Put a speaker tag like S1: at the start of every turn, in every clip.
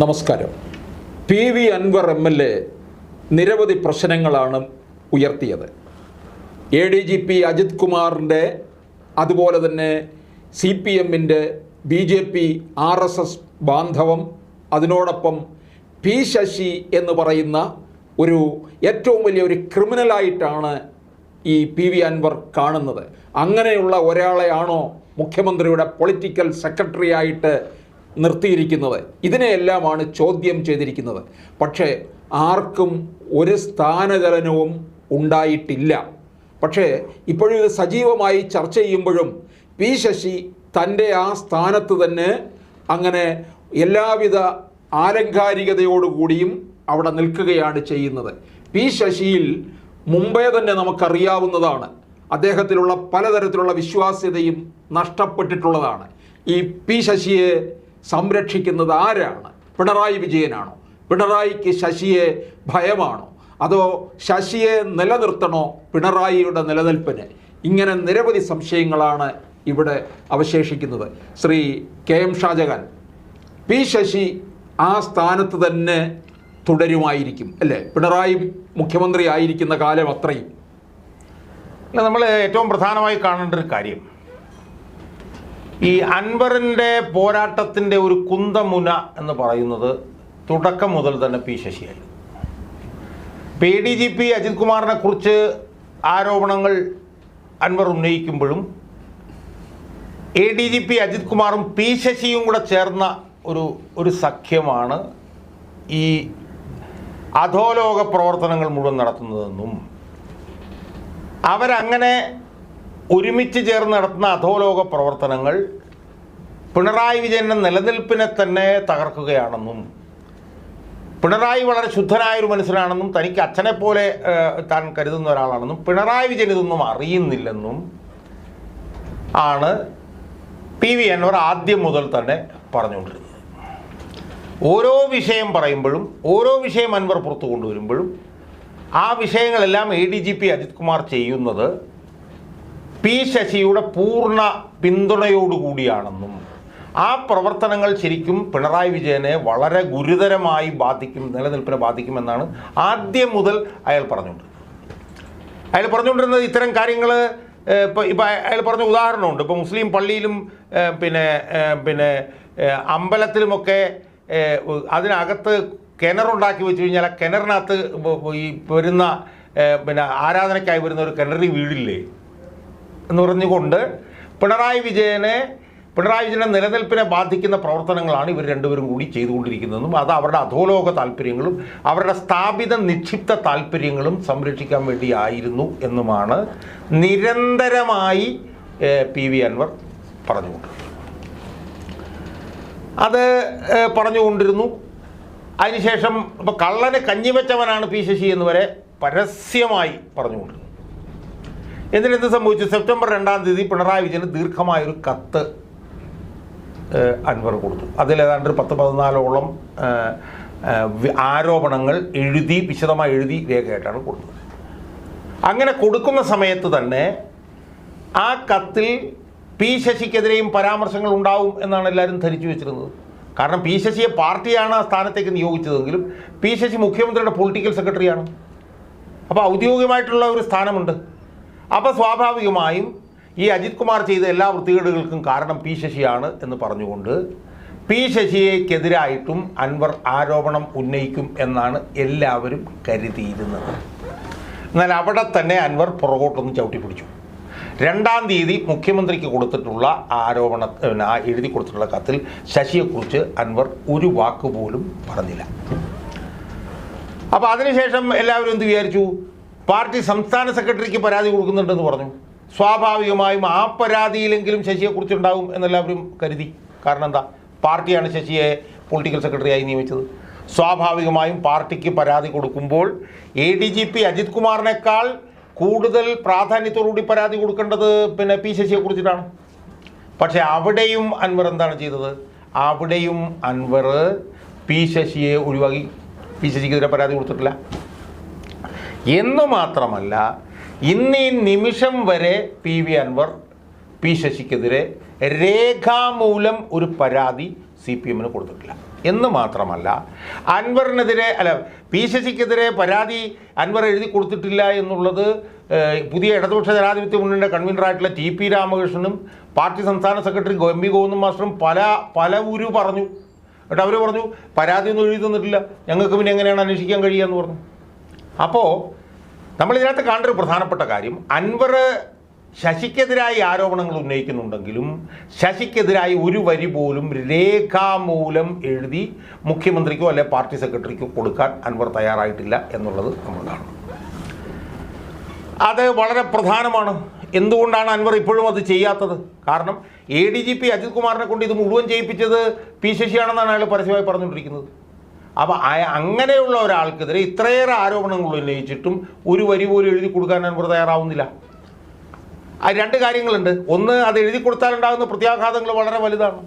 S1: നമസ്കാരം. P V Anvar M L A നിരവധി പ്രശ്നങ്ങളാണ് ഉയർത്തിയത്. A D G P Ajith കുമാറിന്റെ അതുപോലെ തന്നെ സി പി എമ്മിന്റെ B J P R S S ബാന്ധവം അതിനോടൊപ്പം പി ശശി എന്ന് പറയുന്ന ഒരു ഏറ്റവും വലിയ ഒരു ക്രിമിനലായിട്ടാണ് ഈ പി വി അൻവർ കാണുന്നത്. അങ്ങനെയുള്ള ഒരാളെയാണോ മുഖ്യമന്ത്രിയുടെ പൊളിറ്റിക്കൽ സെക്രട്ടറി ആയിട്ട് നിർത്തിയിരിക്കുന്നത്. ഇതിനെയെല്ലാമാണ് ചോദ്യം ചെയ്തിരിക്കുന്നത്. പക്ഷേ ആർക്കും ഒരു സ്ഥാനചലനവും ഉണ്ടായിട്ടില്ല. പക്ഷേ ഇപ്പോഴും സജീവമായി ചർച്ച ചെയ്യുമ്പോഴും പി ശശി തന്റെ ആ സ്ഥാനത്ത് തന്നെ അങ്ങനെ എല്ലാവിധ ആലങ്കാരികതയോടുകൂടിയും അവിടെ നിൽക്കുകയാണ് ചെയ്യുന്നത്. പി ശശിയിൽ മുമ്പേ തന്നെ നമുക്കറിയാവുന്നതാണ്. അദ്ദേഹത്തിലുള്ള പലതരത്തിലുള്ള വിശ്വാസ്യതയും നഷ്ടപ്പെട്ടിട്ടുള്ളതാണ്. ഈ പി ശശിയെ സംരക്ഷിക്കുന്നത് ആരാണ്? പിണറായി വിജയനാണോ? പിണറായിക്ക് ശശിയെ ഭയമാണോ? അതോ ശശിയെ നിലനിർത്തണോ പിണറായിയുടെ നിലനിൽപ്പിന്? ഇങ്ങനെ നിരവധി സംശയങ്ങളാണ് ഇവിടെ അവശേഷിക്കുന്നത്. Shri K M Shajahan P Sasi ആ സ്ഥാനത്ത് തന്നെ തുടരുമായിരിക്കും അല്ലേ? പിണറായി മുഖ്യമന്ത്രി ആയിരിക്കുന്ന കാലം അത്രയും.
S2: അല്ല നമ്മൾ ഏറ്റവും പ്രധാനമായി കാണേണ്ട ഒരു കാര്യം ഈ അൻവറിന്റെ പോരാട്ടത്തിന്റെ ഒരു കുന്തമുന എന്ന് പറയുന്നത് തുടക്കം മുതൽ തന്നെ P ശശിയായിരുന്നു. P D G P Ajith കുമാറിനെ കുറിച്ച് ആരോപണങ്ങൾ Anvar ഉന്നയിക്കുമ്പോഴും A D G P Ajith കുമാറും പി ശശിയും കൂടെ ചേർന്ന ഒരു ഒരു സഖ്യമാണ് ഈ അധോലോക പ്രവർത്തനങ്ങൾ മുഴുവൻ നടത്തുന്നതെന്നും അവരങ്ങനെ ഒരുമിച്ച് ചേർന്ന് നടത്തുന്ന അധോലോക പ്രവർത്തനങ്ങൾ പിണറായി വിജയന്റെ നിലനിൽപ്പിനെ തന്നെ തകർക്കുകയാണെന്നും പിണറായി വളരെ ശുദ്ധനായ ഒരു മനുഷ്യനാണെന്നും തനിക്ക് അച്ഛനെ പോലെ താൻ കരുതുന്ന ഒരാളാണെന്നും പിണറായി വിജയൻ ഇതൊന്നും അറിയുന്നില്ലെന്നും ആണ് പി വി അൻവർ ആദ്യം മുതൽ തന്നെ പറഞ്ഞുകൊണ്ടിരുന്നത്. ഓരോ വിഷയം പറയുമ്പോഴും ഓരോ വിഷയം അൻവർ പുറത്തു കൊണ്ടുവരുമ്പോഴും ആ വിഷയങ്ങളെല്ലാം A D G P Ajith Kumar ചെയ്യുന്നത് പി ശശിയുടെ പൂർണ പിന്തുണയോടുകൂടിയാണെന്നും ആ പ്രവർത്തനങ്ങൾ ശരിക്കും പിണറായി വിജയനെ വളരെ ഗുരുതരമായി ബാധിക്കും നിലനിൽപ്പിനെ ബാധിക്കുമെന്നാണ് ആദ്യം മുതൽ അയാൾ പറഞ്ഞുകൊണ്ടിരുന്നത് അയാൾ പറഞ്ഞുകൊണ്ടിരുന്നത് ഇത്തരം കാര്യങ്ങൾ ഇപ്പോൾ ഇപ്പോൾ അയാൾ പറഞ്ഞ ഉദാഹരണമുണ്ട്. ഇപ്പോൾ മുസ്ലിം പള്ളിയിലും പിന്നെ പിന്നെ അമ്പലത്തിലുമൊക്കെ അതിനകത്ത് കിണറുണ്ടാക്കി വെച്ച് കഴിഞ്ഞാൽ ആ കിണറിനകത്ത് ഈ വരുന്ന പിന്നെ ആരാധനയ്ക്കായി വരുന്ന ഒരു കിണറി വീടില്ലേ? എന്ന് പറഞ്ഞുകൊണ്ട് പിണറായി വിജയനെ പിണറായി വിജയന്റെ നിലനിൽപ്പിനെ ബാധിക്കുന്ന പ്രവർത്തനങ്ങളാണ് ഇവർ രണ്ടുപേരും കൂടി ചെയ്തുകൊണ്ടിരിക്കുന്നതെന്നും അത് അവരുടെ അധോലോക താല്പര്യങ്ങളും അവരുടെ സ്ഥാപിത നിക്ഷിപ്ത താല്പര്യങ്ങളും സംരക്ഷിക്കാൻ വേണ്ടിയായിരുന്നു എന്നുമാണ് നിരന്തരമായി പി വി അൻവർ പറഞ്ഞുകൊണ്ട്. അത് പറഞ്ഞുകൊണ്ടിരുന്നു. അതിനുശേഷം ഇപ്പോൾ കള്ളന് കഞ്ഞിവെച്ചവനാണ് പി ശശി എന്ന് വരെ പരസ്യമായി പറഞ്ഞുകൊണ്ടിരുന്നു. എന്നിട്ടെന്ത് സംഭവിച്ചു? സെപ്റ്റംബർ രണ്ടാം തീയതി പിണറായി വിജയന് ദീർഘമായൊരു കത്ത് അൻവർ കൊടുത്തു. ഒരു പത്ത് പതിനാലോളം ആരോപണങ്ങൾ എഴുതി വിശദമായി എഴുതി രേഖയായിട്ടാണ് കൊടുത്തത്. അങ്ങനെ കൊടുക്കുന്ന സമയത്ത് തന്നെ ആ കത്തിൽ പി ശശിക്കെതിരെയും പരാമർശങ്ങൾ ഉണ്ടാവും എന്നാണ് എല്ലാവരും ധരിച്ചു വെച്ചിരുന്നത്. കാരണം പി ശശിയെ പാർട്ടിയാണ് ആ സ്ഥാനത്തേക്ക് നിയോഗിച്ചതെങ്കിലും പി ശശി മുഖ്യമന്ത്രിയുടെ പൊളിറ്റിക്കൽ സെക്രട്ടറിയാണ്. അപ്പോൾ ഔദ്യോഗികമായിട്ടുള്ള ഒരു സ്ഥാനമുണ്ട്. അപ്പോൾ സ്വാഭാവികമായും ഈ അജിത് കുമാർ ചെയ്ത എല്ലാ വൃത്തികേടുകൾക്കും കാരണം പി ശശിയാണ് എന്ന് പറഞ്ഞുകൊണ്ട് പി ശശിയെക്കെതിരായിട്ടും അൻവർ ആരോപണം ഉന്നയിക്കും എന്നാണ് എല്ലാവരും കരുതിയിരുന്നത്. എന്നാൽ അവിടെ തന്നെ അൻവർ പുറകോട്ടൊന്ന് ചവിട്ടി പിടിച്ചു. രണ്ടാം തീയതി മുഖ്യമന്ത്രിക്ക് കൊടുത്തിട്ടുള്ള ആരോപണ എഴുതി കൊടുത്തിട്ടുള്ള കത്തിൽ ശശിയെക്കുറിച്ച് അൻവർ ഒരു വാക്ക് പോലും പറഞ്ഞില്ല. അപ്പോൾ അതിനുശേഷം എല്ലാവരും എന്ത് വിചാരിച്ചു? പാർട്ടി സംസ്ഥാന സെക്രട്ടറിക്ക് പരാതി കൊടുക്കുന്നുണ്ടെന്ന് പറഞ്ഞു. സ്വാഭാവികമായും ആ പരാതിയിലെങ്കിലും ശശിയെക്കുറിച്ച് ഉണ്ടാവും എന്നെല്ലാവരും കരുതി. കാരണം എന്താ? പാർട്ടിയാണ് ശശിയെ പൊളിറ്റിക്കൽ സെക്രട്ടറിയായി നിയമിച്ചത്. സ്വാഭാവികമായും പാർട്ടിക്ക് പരാതി കൊടുക്കുമ്പോൾ A D G P Ajith കുമാറിനേക്കാൾ കൂടുതൽ പ്രാധാന്യത്തോടുകൂടി പരാതി കൊടുക്കേണ്ടത് പിന്നെ പി ശശിയെക്കുറിച്ചിട്ടാണ് പക്ഷേ അവിടെയും അൻവർ എന്താണ് ചെയ്തത്? അവിടെയും അൻവർ പി ശശിയെ ഒഴിവാക്കി. പി ശശിക്കെതിരെ പരാതി കൊടുത്തിട്ടില്ല. എന്ന് മാത്രമല്ല ഇന്നീ നിമിഷം വരെ പി വി അൻവർ പി ശശിക്കെതിരെ രേഖാമൂലം ഒരു പരാതി സി പി എമ്മിന് കൊടുത്തിട്ടില്ല. എന്ന് മാത്രമല്ല അൻവറിനെതിരെ അല്ല പി ശശിക്കെതിരെ പരാതി അൻവർ എഴുതി കൊടുത്തിട്ടില്ല എന്നുള്ളത് പുതിയ ഇടതുപക്ഷ ജനാധിപത്യ മുന്നണിയുടെ കൺവീനറായിട്ടുള്ള ടി പി രാമകൃഷ്ണനും പാർട്ടി സംസ്ഥാന സെക്രട്ടറി എം വി ഗോവിന്ദൻ മാസ്റ്ററും പല പല ഊരു പറഞ്ഞു. എന്നിട്ട് അവർ പറഞ്ഞു പരാതിയൊന്നും എഴുതി തന്നിട്ടില്ല. ഞങ്ങൾക്ക് പിന്നെ എങ്ങനെയാണ് അന്വേഷിക്കാൻ കഴിയുക എന്ന് പറഞ്ഞു. അപ്പോൾ നമ്മൾ ഇതിനകത്ത് കാണേണ്ട ഒരു പ്രധാനപ്പെട്ട കാര്യം അൻവർ ശശിക്കെതിരായി ആരോപണങ്ങൾ ഉന്നയിക്കുന്നുണ്ടെങ്കിലും ശശിക്കെതിരായി ഒരു വരി പോലും രേഖാമൂലം എഴുതി മുഖ്യമന്ത്രിക്കോ അല്ലെ പാർട്ടി സെക്രട്ടറിക്കോ കൊടുക്കാൻ അൻവർ തയ്യാറായിട്ടില്ല എന്നുള്ളത് നമ്മൾ കാണും. അത് വളരെ പ്രധാനമാണ്. എന്തുകൊണ്ടാണ് അൻവർ ഇപ്പോഴും അത് ചെയ്യാത്തത്? കാരണം A D G P Ajith കുമാറിനെ കൊണ്ട് ഇത് മുഴുവൻ ചെയ്യിപ്പിച്ചത് പി ശശിയാണെന്നാണ് അയാൾ പരസ്യമായി പറഞ്ഞുകൊണ്ടിരിക്കുന്നത്. അപ്പോൾ അങ്ങനെയുള്ള ഒരാൾക്കെതിരെ ഇത്രയേറെ ആരോപണങ്ങൾ ഉന്നയിച്ചിട്ടും ഒരു വരി പോലും എഴുതി കൊടുക്കാൻ അൻവർ തയ്യാറാവുന്നില്ല. ആ രണ്ട് കാര്യങ്ങളുണ്ട്. ഒന്ന് അത് എഴുതി കൊടുത്താലുണ്ടാകുന്ന പ്രത്യാഘാതങ്ങൾ വളരെ വലുതാണ്.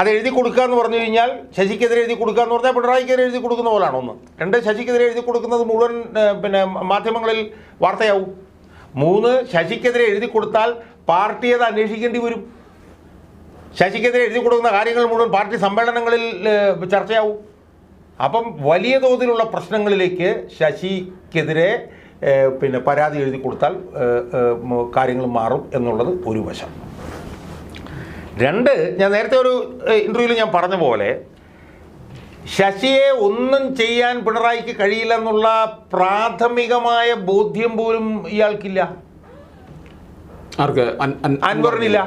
S2: അത് എഴുതി കൊടുക്കുക എന്ന് പറഞ്ഞു കഴിഞ്ഞാൽ ശശിക്കെതിരെ എഴുതി കൊടുക്കുക എന്ന് പറഞ്ഞാൽ പിണറായിക്കെതിരെ എഴുതി കൊടുക്കുന്ന പോലാണ് ഒന്ന്. രണ്ട് ശശിക്കെതിരെ എഴുതി കൊടുക്കുന്നത് മുഴുവൻ പിന്നെ മാധ്യമങ്ങളിൽ വാർത്തയാവും. മൂന്ന് ശശിക്കെതിരെ എഴുതി കൊടുത്താൽ പാർട്ടി അത് അന്വേഷിക്കേണ്ടി വരും. ശശിക്കെതിരെ എഴുതി കൊടുക്കുന്ന കാര്യങ്ങൾ മുഴുവൻ പാർട്ടി സമ്മേളനങ്ങളിൽ ചർച്ചയാവും. അപ്പം വലിയ തോതിലുള്ള പ്രശ്നങ്ങളിലേക്ക് ശശിക്കെതിരെ പിന്നെ പരാതി എഴുതി കൊടുത്താൽ കാര്യങ്ങൾ മാറും എന്നുള്ളത് ഒരു വശം. രണ്ട് ഞാൻ നേരത്തെ ഒരു ഇന്റർവ്യൂവിൽ ഞാൻ പറഞ്ഞ പോലെ ശശിയെ ഒന്നും ചെയ്യാൻ പിണറായിക്ക് കഴിയില്ല എന്നുള്ള പ്രാഥമികമായ ബോധ്യം പോലും ഇയാൾക്കില്ല.
S1: ആർക്ക്?
S2: അൻവറിനില്ല.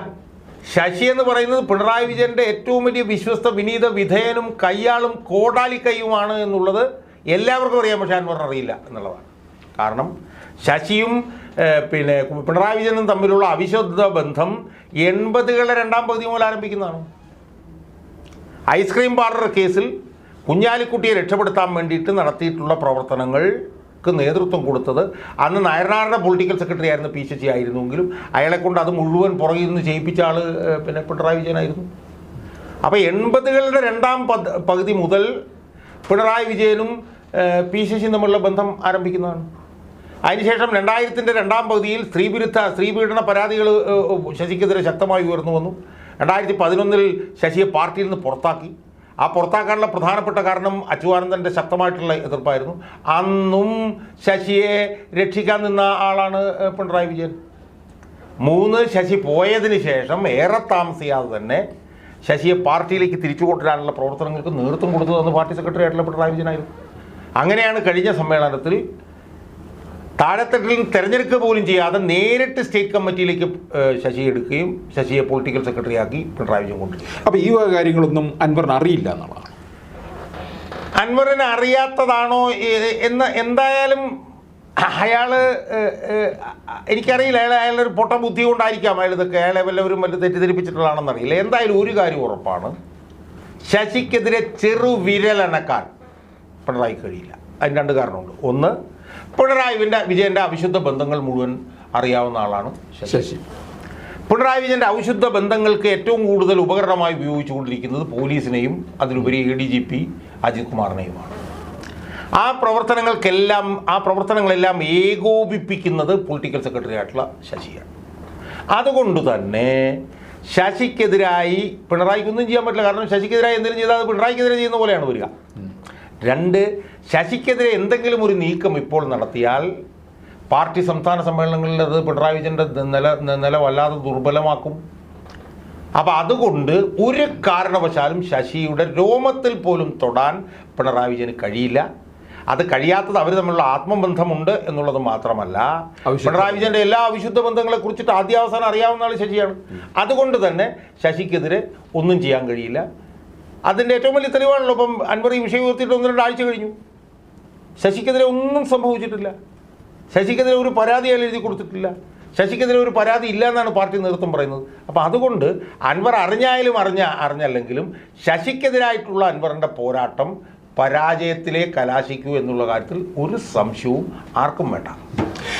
S2: ശശി എന്ന് പറയുന്നത് പിണറായി വിജയന്റെ ഏറ്റവും വലിയ വിശ്വസ്ത വിനീത വിധേയനും കയ്യാളും കോടാലി കൈയുമാണ് എന്നുള്ളത് എല്ലാവർക്കും അറിയാം പക്ഷേ അൻവറിന് അറിയില്ല എന്നുള്ളതാണ്. കാരണം ശശിയും പിന്നെ പിണറായി വിജയനും തമ്മിലുള്ള അവിശുദ്ധ ബന്ധം എൺപതുകളുടെ രണ്ടാം പകുതി മുതൽ ആരംഭിക്കുന്നതാണ്. ഐസ്ക്രീം പാർലർ കേസിൽ കുഞ്ഞാലിക്കുട്ടിയെ രക്ഷപ്പെടുത്താൻ വേണ്ടിയിട്ട് നടത്തിയിട്ടുള്ള പ്രവർത്തനങ്ങൾക്ക് നേതൃത്വം കൊടുത്തത്. അന്ന് നയനാറിന്റെ പൊളിറ്റിക്കൽ സെക്രട്ടറി ആയിരുന്നു പി ശശി ആയിരുന്നുവെങ്കിലും അയാളെ കൊണ്ട് അത് മുഴുവൻ പുറകിൽ നിന്ന് ചെയ്യിപ്പിച്ച ആൾ പിന്നെ പിണറായി വിജയനായിരുന്നു അപ്പോൾ എൺപതുകളുടെ രണ്ടാം പകുതി മുതൽ പിണറായി വിജയനും പി ശശിയും തമ്മിലുള്ള ബന്ധം ആരംഭിക്കുന്നതാണ്. അതിനുശേഷം രണ്ടായിരത്തിന്റെ രണ്ടാം പകുതിയിൽ സ്ത്രീവിരുദ്ധ സ്ത്രീപീഡന പരാതികൾ ശശിക്കെതിരെ ശക്തമായി ഉയർന്നു വന്നു. രണ്ടായിരത്തി പതിനൊന്നിൽ ശശിയെ പാർട്ടിയിൽ നിന്ന് പുറത്താക്കി. ആ പുറത്താക്കാനുള്ള പ്രധാനപ്പെട്ട കാരണം അച്യുതാനന്ദന്റെ ശക്തമായിട്ടുള്ള എതിർപ്പായിരുന്നു. അന്നും ശശിയെ രക്ഷിക്കാൻ നിന്ന ആളാണ് പിണറായി വിജയൻ. മൂന്ന് ശശി പോയതിന് ശേഷം ഏറെ താമസിയാതെ തന്നെ ശശിയെ പാർട്ടിയിലേക്ക് തിരിച്ചു കൊണ്ടുവരാനുള്ള പ്രവർത്തനങ്ങൾക്ക് നേതൃത്വം കൊടുത്തതെന്ന് പാർട്ടി സെക്രട്ടറി ആയിട്ടുള്ള പിണറായി വിജയനായിരുന്നു. അങ്ങനെയാണ് കഴിഞ്ഞ സമ്മേളനത്തിൽ താഴെത്തട്ടിൽ തിരഞ്ഞെടുക്കുക പോലും ചെയ്യാതെ നേരിട്ട് സ്റ്റേറ്റ് കമ്മിറ്റിയിലേക്ക് ശശി എടുക്കുകയും ശശിയെ പൊളിറ്റിക്കൽ സെക്രട്ടറി ആക്കി പിണറായി വിജയൻ കൊണ്ടു
S1: അപ്പോൾ ഈ വക കാര്യങ്ങളൊന്നും അൻവറിന് അറിയില്ല എന്നുള്ളതാണ്.
S2: അൻവറിന് അറിയാത്തതാണോ എന്ന് എന്തായാലും അയാൾ എനിക്കറിയില്ല. അയാൾ അയാളുടെ ഒരു പൊട്ട ബുദ്ധി കൊണ്ടായിരിക്കാം അയാൾ ഇതൊക്കെ. അയാളെ വല്ലവരും വല്ല തെറ്റിദ്ധരിപ്പിച്ചിട്ടുള്ളതാണെന്ന് അറിയില്ല. എന്തായാലും ഒരു കാര്യം ഉറപ്പാണ്. ശശിക്കെതിരെ ചെറുവിരലനക്കാൻ പിണറായി കഴിയില്ല. അതിന് രണ്ട് കാരണമുണ്ട്. ഒന്ന് പിണറായി വിന്റെ വിജയന്റെ അവിശുദ്ധ ബന്ധങ്ങൾ മുഴുവൻ അറിയാവുന്ന ആളാണ് ശശി. പിണറായി വിജയന്റെ അവിശുദ്ധ ബന്ധങ്ങൾക്ക് ഏറ്റവും കൂടുതൽ ഉപകരണമായി ഉപയോഗിച്ചുകൊണ്ടിരിക്കുന്നത് പോലീസിനെയും അതിലുപരി A D G P Ajith കുമാറിനെയുമാണ് ആ പ്രവർത്തനങ്ങൾക്കെല്ലാം ആ പ്രവർത്തനങ്ങളെല്ലാം ഏകോപിപ്പിക്കുന്നത് പൊളിറ്റിക്കൽ സെക്രട്ടറി ആയിട്ടുള്ള ശശിയാണ്. അതുകൊണ്ട് തന്നെ ശശിക്കെതിരായി പിണറായിക്കൊന്നും ചെയ്യാൻ പറ്റില്ല. കാരണം ശശിക്കെതിരായി എന്തെങ്കിലും ചെയ്താൽ അത് പിണറായിക്കെതിരെ ചെയ്യുന്ന പോലെയാണ് വരിക. രണ്ട് ശശിക്കെതിരെ എന്തെങ്കിലും ഒരു നീക്കം ഇപ്പോൾ നടത്തിയാൽ പാർട്ടി സംസ്ഥാന സമ്മേളനങ്ങളിൽ അത് പിണറായി വിജയന്റെ നില നില വല്ലാതെ ദുർബലമാക്കും. അപ്പോൾ അതുകൊണ്ട് ഒരു കാരണവശാലും ശശിയുടെ രോമത്തിൽ പോലും തൊടാൻ പിണറായി വിജയന് കഴിയില്ല. അത് കഴിയാത്തത് അവർ തമ്മിലുള്ള ആത്മബന്ധമുണ്ട് എന്നുള്ളത് മാത്രമല്ല പിണറായി വിജയന്റെ എല്ലാ അവിശുദ്ധ ബന്ധങ്ങളെ കുറിച്ചിട്ട് ആദ്യാവസാനം അറിയാവുന്ന ആൾ ശശിയാണ് അതുകൊണ്ട് തന്നെ ശശിക്കെതിരെ ഒന്നും ചെയ്യാൻ കഴിയില്ല. അതിന്റെ ഏറ്റവും വലിയ തെളിവാണല്ലോ ഇപ്പം അൻവർ ഈ വിഷയം ഉയർത്തിയിട്ട് ഒന്ന് രണ്ടാഴ്ച കഴിഞ്ഞു. ശശിക്കെതിരെ ഒന്നും സംഭവിച്ചിട്ടില്ല. ശശിക്കെതിരെ ഒരു പരാതി അയാൾ എഴുതി കൊടുത്തിട്ടില്ല. ശശിക്കെതിരെ ഒരു പരാതി ഇല്ല എന്നാണ് പാർട്ടി നേതൃത്വം പറയുന്നത്. അപ്പോൾ അതുകൊണ്ട് അൻവർ അറിഞ്ഞായാലും അറിഞ്ഞ അറിഞ്ഞല്ലെങ്കിലും ശശിക്കെതിരായിട്ടുള്ള അൻവറിന്റെ പോരാട്ടം പരാജയത്തിലേ കലാശിക്കൂ എന്നുള്ള കാര്യത്തിൽ ഒരു സംശയവും ആർക്കും വേണ്ട.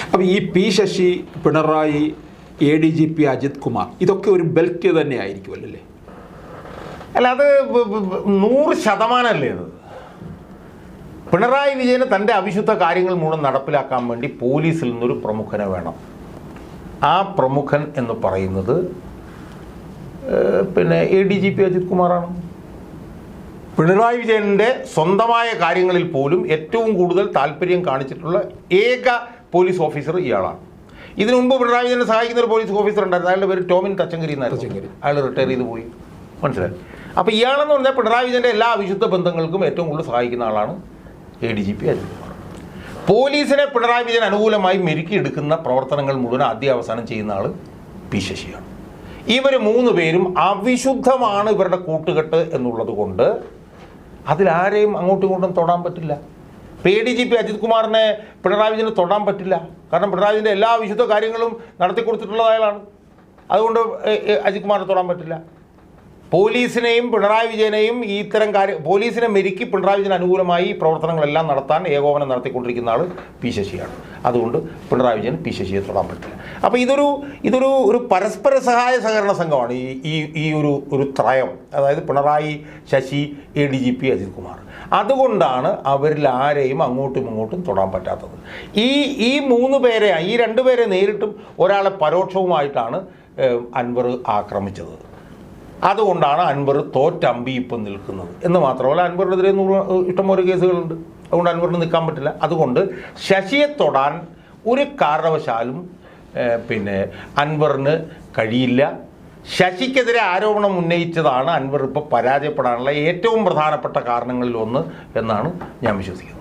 S1: അപ്പം ഈ P Sasi Pinarayi A D G P Ajith Kumar ഇതൊക്കെ ഒരു ബെൽറ്റ് തന്നെ ആയിരിക്കുമല്ലോ അല്ലേ?
S2: അല്ല അത് നൂറ് ശതമാനമല്ലേ അത്? പിണറായി വിജയന് തന്റെ അവിശുദ്ധ കാര്യങ്ങൾ മൂലം നടപ്പിലാക്കാൻ വേണ്ടി പോലീസിൽ നിന്നൊരു പ്രമുഖനെ വേണം. ആ പ്രമുഖൻ എന്ന് പറയുന്നത് പിന്നെ A D G P Ajith കുമാറാണ്. പിണറായി വിജയന്റെ സ്വന്തമായ കാര്യങ്ങളിൽ പോലും ഏറ്റവും കൂടുതൽ താല്പര്യം കാണിച്ചിട്ടുള്ള ഏക പോലീസ് ഓഫീസർ ഇയാളാണ്. ഇതിനു മുമ്പ് പിണറായി വിജയനെ സഹായിക്കുന്ന ഒരു പോലീസ് ഓഫീസർ ഉണ്ടായിരുന്നു. അയാളുടെ പേര് ടോമിൻ തച്ചങ്കരി എന്നായിരുന്നു. അയാൾ റിട്ടയർ ചെയ്ത് പോയി. മനസ്സിലായി? അപ്പോൾ ഇയാളെന്ന് പറഞ്ഞാൽ പിണറായി വിജയന്റെ എല്ലാ അവിശുദ്ധ ബന്ധങ്ങൾക്കും ഏറ്റവും കൂടുതൽ സഹായിക്കുന്ന ആളാണ് A D G P Ajith Kumar പോലീസിനെ പിണറായി വിജയൻ അനുകൂലമായി മെരുക്കിയെടുക്കുന്ന പ്രവർത്തനങ്ങൾ മുഴുവൻ ആദ്യ അവസാനം ചെയ്യുന്ന ആൾ പി ശശിയാണ്. ഇവർ മൂന്ന് പേരും അവിശുദ്ധമാണ് ഇവരുടെ കൂട്ടുകെട്ട് എന്നുള്ളത് കൊണ്ട് അതിലാരെയും അങ്ങോട്ടും ഇങ്ങോട്ടും തൊടാൻ പറ്റില്ല. P D G P Ajith കുമാറിനെ പിണറായി വിജയന് തൊടാൻ പറ്റില്ല. കാരണം പിണറായി വിജയന്റെ എല്ലാ വിശുദ്ധ കാര്യങ്ങളും നടത്തി കൊടുത്തിട്ടുള്ളത് അയാളാണ് അതുകൊണ്ട് അജിത് കുമാറിനെ തൊടാൻ പറ്റില്ല. പോലീസിനെയും പിണറായി വിജയനെയും ഇത്തരം കാര്യം പോലീസിനെ മെരുക്കി പിണറായി വിജയന് അനുകൂലമായി പ്രവർത്തനങ്ങളെല്ലാം നടത്താൻ ഏകോപനം നടത്തിക്കൊണ്ടിരിക്കുന്ന ആൾ പി ശശിയാണ്. അതുകൊണ്ട് പിണറായി വിജയൻ പി ശശിയെ തൊടാൻ പറ്റില്ല. അപ്പോൾ ഇതൊരു ഇതൊരു ഒരു പരസ്പര സഹായ സഹകരണ സംഘമാണ് ഈ ഈ ഈ ഒരു ഒരു ത്രയം. അതായത് Pinarayi Sasi A D G P Ajith Kumar. അതുകൊണ്ടാണ് അവരിൽ ആരെയും അങ്ങോട്ടും ഇങ്ങോട്ടും തൊടാൻ പറ്റാത്തത്. ഈ ഈ മൂന്ന് പേരെ ഈ രണ്ട് പേരെ നേരിട്ടും ഒരാളെ പരോക്ഷവുമായിട്ടാണ് അൻവർ ആക്രമിച്ചത്. അതുകൊണ്ടാണ് അൻവർ തോറ്റമ്പി ഇപ്പം നിൽക്കുന്നത്. എന്ന് മാത്രമല്ല അൻവറിനെതിരെ നൂറ് ഇഷ്ടംപോലെ കേസുകളുണ്ട്. അതുകൊണ്ട് അൻവറിന് നിൽക്കാൻ പറ്റില്ല. അതുകൊണ്ട് ശശിയെ തൊടാൻ ഒരു കാരണവശാലും പിന്നെ അൻവറിന് കഴിയില്ല. ശശിക്കെതിരെ ആരോപണം ഉന്നയിച്ചതാണ് അൻവർ ഇപ്പോൾ പരാജയപ്പെടാനുള്ള ഏറ്റവും പ്രധാനപ്പെട്ട കാരണങ്ങളിൽ ഒന്ന് എന്നാണ് ഞാൻ വിശ്വസിക്കുന്നത്.